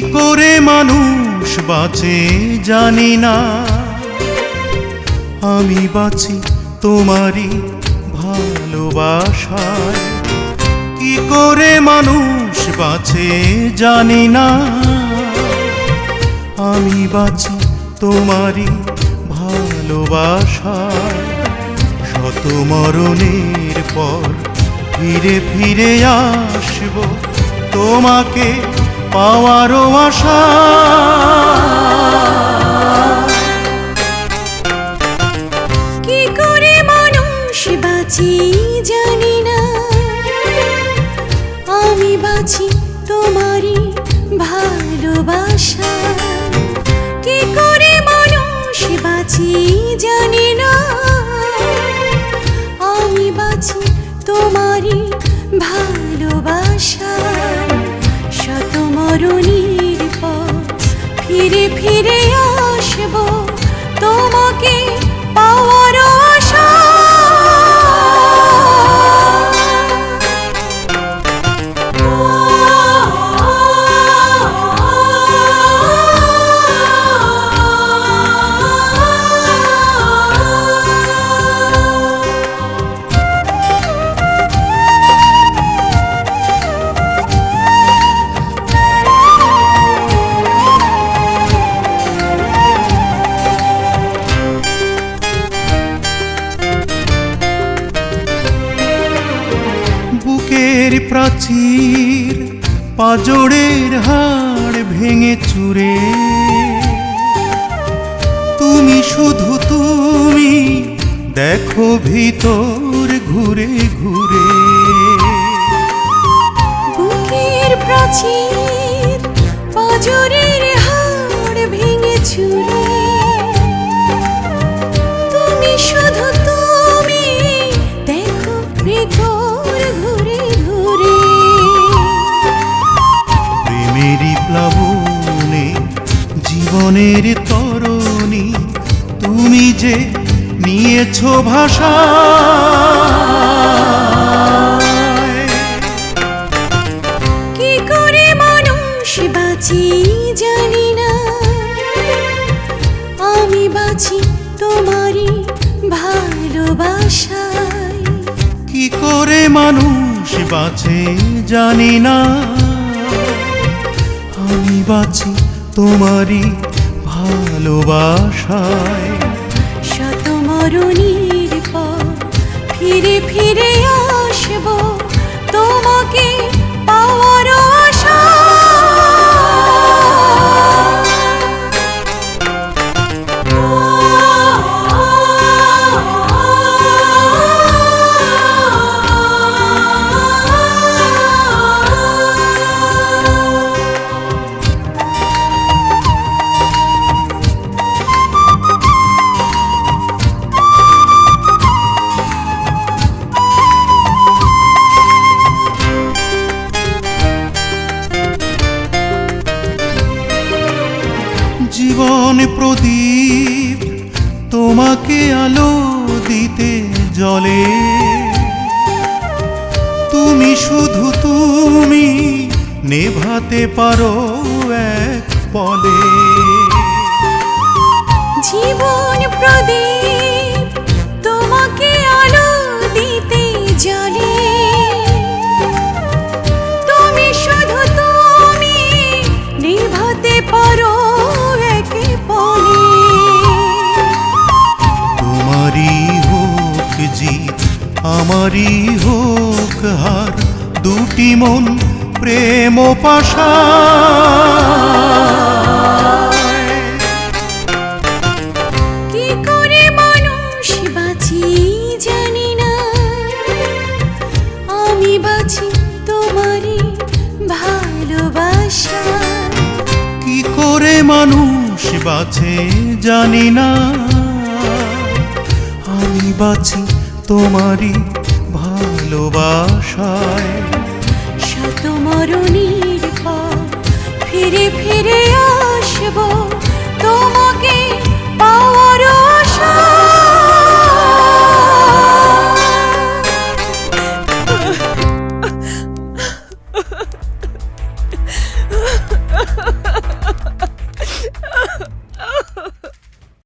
করে মানুষ বাঁচে জানি না। আমি বাঁচি তোমারই ভালোবাসায়। কি করে মানুষ বাঁচে জানি না। আমি বাঁচি তোমারই ভালোবাসায়। শত মরণের পর ফিরে ফিরে আসব তোমাকে পাওয়ারও আশা। কি করে মানুষ বাঁচি জানি না। আমি বাঁচি তোমারই ভালোবাসা। কি করে মানুষ বাঁচি জানি বুকের প্রাচীর, পাজরের হাড় ভেঙে চুরে। তুমি শুধু তুমি, দেখো ভিতর ঘুরে ঘুরে। প্রাচীর, পাজরের জীবনের তরণী তুমি যে নিয়েছ ভাষা। কি করে মানুষ বাঁচি জানি না। আমি বাঁচি তোমারই ভালোবাসায়। কি করে মানুষ বাঁচে জানি না। আমি বাঁচি তোমারই ভালোবাসায়। শত মরণীর পর ফিরে ফিরে আসব। তোমাকে পাওয়ার জীবন প্রদীপ তোমাকে আলো দিতে জলে তুমি শুধু তুমি নেভাতে পারো এক পলে জীবন প্রদীপ আমারই হোক হার দুটি মন প্রেম পাশা কি করে মানুষ বাঁচি জানি না। আমি বাঁচি তোমারই ভালোবাসায়। শত মরণীর ফিরে ফিরে আসব তোমাকে